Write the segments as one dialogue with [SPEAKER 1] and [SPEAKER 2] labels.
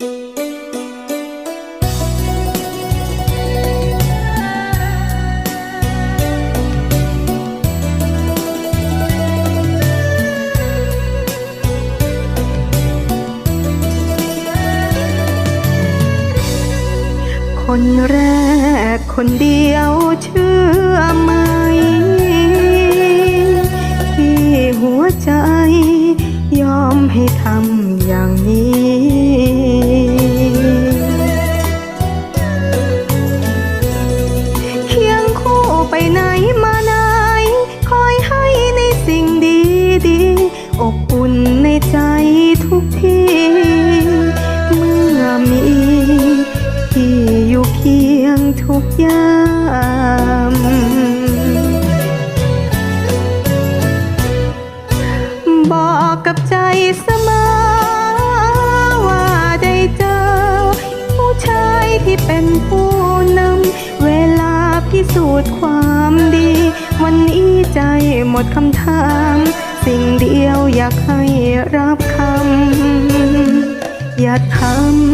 [SPEAKER 1] คนแรกคนเดียวเชื่อไหม ที่หัวใจยอมให้ทำอย่างนี้ ทุกยามบอกกับใจเสมอว่าได้เจอ ผู้ชายที่เป็นผู้นำเวลาพิสูจน์ความดี วันนี้ใจหมดคำถาม สิ่งเดียวอยากให้รับคำ อย่าท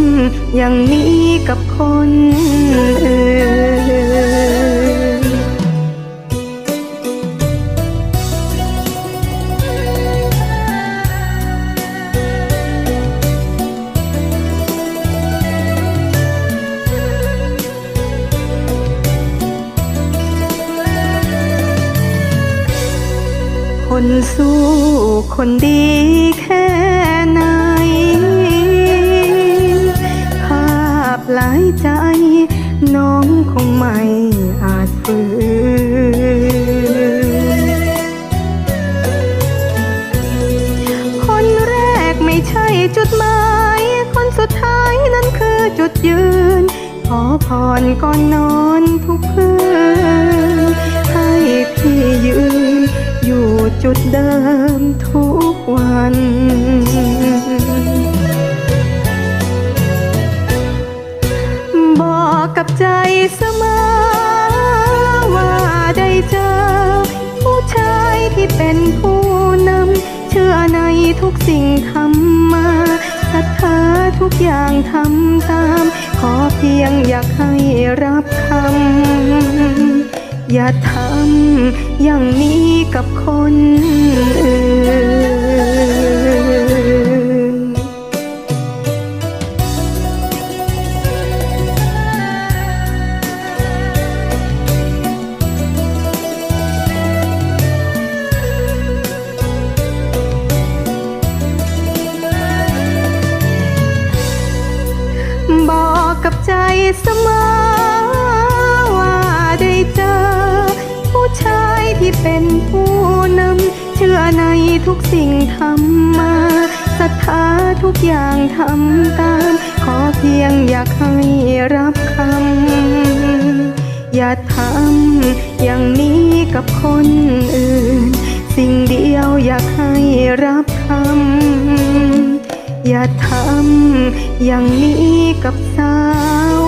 [SPEAKER 1] ำอย่างนี้กับคนอื่น คนสู้คนดีแค่ไหน อาจฝืนคนแรกไม่ใช่จุดหมาย คนสุดท้ายนั้นคือจุดยืน ขอพรก่อนนอนทุกคืนให้พี่ยืน อยู่จุดเดิมทุกวัน เป็นผู้นำ เชื่อในทุกสิ่งทำมาศรัทธาทุกอย่างทำตาม ขอเพียงอยากให้รับคำ อย่าทำอย่างนี้กับคน กับใจเสมอว่าได้เจอ ผู้ชายที่เป็นผู้นำเชื่อในทุกสิ่งทำมาศรัทธาทุกอย่างทำตาม ขอเพียงอยากให้รับคำ อย่าทำอย่างนี้กับคนอื่น สิ่งเดียวอยากให้รับคำ อย่าทำอย่างนี้กับสาว